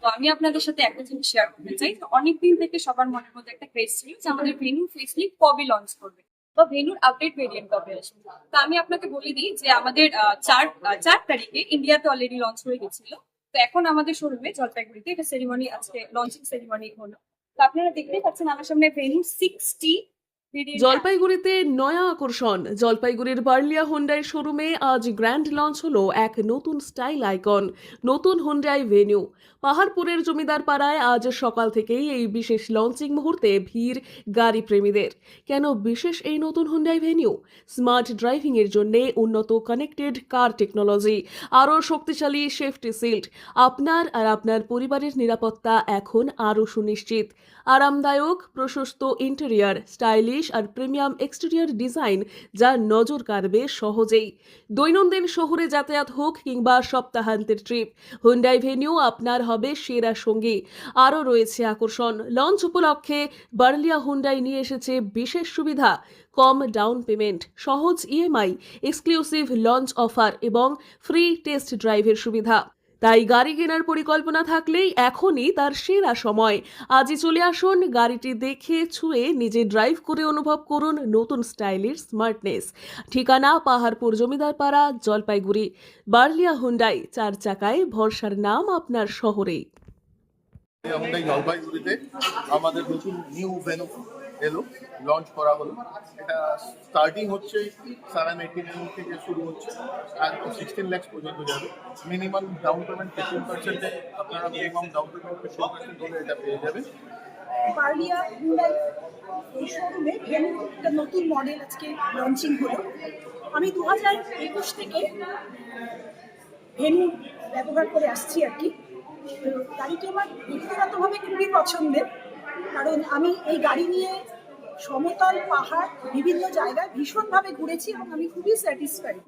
তো আমি আপনাদের সাথে একটা জিনিস শেয়ার করতে চাই অনেকদিন থেকে সবার মনের মধ্যে একটা ক্রেজ ছিল যে আমাদের ভেনু কবে লঞ্চ করবে বা ভেনুর আপডেট ভেরিয়েন্ট কবে আসবে। তো আমি আপনাকে বলে দিই যে আমাদের চার চার তারিখে ইন্ডিয়াতে অলরেডি লঞ্চ হয়ে গেছিল। তো এখন আমাদের শোরুমে জলপাইগুড়িতে এটা সেরিমনি আজকে লঞ্চিং সেরিমনি হলো। তো আপনারা দেখতেই পাচ্ছেন আমার সামনে ভেনু সিক্সটি জলপাইগুড়িতে নয়া আকর্ষণ। জলপাইগুড়ির বার্লিয়া হুন্ডাই শোরুমে আজ গ্র্যান্ড লঞ্চ হলো এক নতুন স্টাইল আইকন, নতুন হুন্ডাই ভেনিউ। পাহাড়পুরের জমিদার পাড়ায় আজ সকাল থেকেই এই বিশেষ লঞ্চিং মুহূর্তে ভিড় গাড়ি প্রেমীদের। কেন বিশেষ এই নতুন হুন্ডাই ভেনিউ? স্মার্ট ড্রাইভিং এর জন্য উন্নত কানেক্টেড কার টেকনোলজি, আরও শক্তিশালী সেফটি সিল্ড আপনার আর আপনার পরিবারের নিরাপত্তা এখন আরও সুনিশ্চিত। আরামদায়ক, প্রশস্ত ইন্টেরিয়ার, স্টাইলিশ আর প্রিমিয়াম এক্সটেরিয়ার ডিজাইন যা নজর কাড়বে সহজেই। দৈনন্দিন শহরে যাতায়াত হোক কিংবা সপ্তাহান্তের ট্রিপ হুন্ডাই ভেনিউ আপনার হবে সেরা সঙ্গী। আরও রয়েছে আকর্ষণ। লঞ্চ উপলক্ষে বার্লিয়া হুন্ডাই নিয়ে এসেছে বিশেষ সুবিধা, কম ডাউন পেমেন্ট, সহজ ইএমআই এক্সক্লুসিভ লঞ্চ অফার এবং ফ্রি টেস্ট ড্রাইভের সুবিধা। তাই গাড়ি কেনার পরিকল্পনা থাকলেই এখনই তার সেরা সময়। আজই চলে আসুন গাড়িটি দেখে, ছুঁয়ে নিজে ড্রাইভ করে অনুভব করুন নতুন স্টাইলের স্মার্টনেস ঠিকানা পাহাড়পুর জমিদার পাড়া, জলপাইগুড়ি। বার্লিয়া হুন্ডাই, চার চাকায় ভরসার নাম আপনার শহরেই জলপাইগুড়িতে আমাদের নতুন নিউ ভেনু এলো লঞ্চ করা হলো। এটা স্টার্টিং হচ্ছে সেভেন এইটি নাইন থেকে শুরু হচ্ছে। আর সিক্সটিন ল্যাক্স পর্যন্ত যাবে। মিনিমাম ডাউন পেমেন্ট ফিফটিন পার্সেন্টে আপনারা minimum down payment fifteen percent হলে এটা পেয়ে যাবেন। একটা নতুন মডেল আজকে লঞ্চিং হলো। আমি দু হাজার একুশ থেকে ভেনু ব্যবহার করে আসছি আর কি। গাড়িটি আমার ব্যক্তিগতভাবে খুবই পছন্দের। কারণ আমি এই গাড়ি নিয়ে সমতল পাহাড় বিভিন্ন জায়গায় ভীষণভাবে ঘুরেছি এবং আমি খুবই স্যাটিসফাইড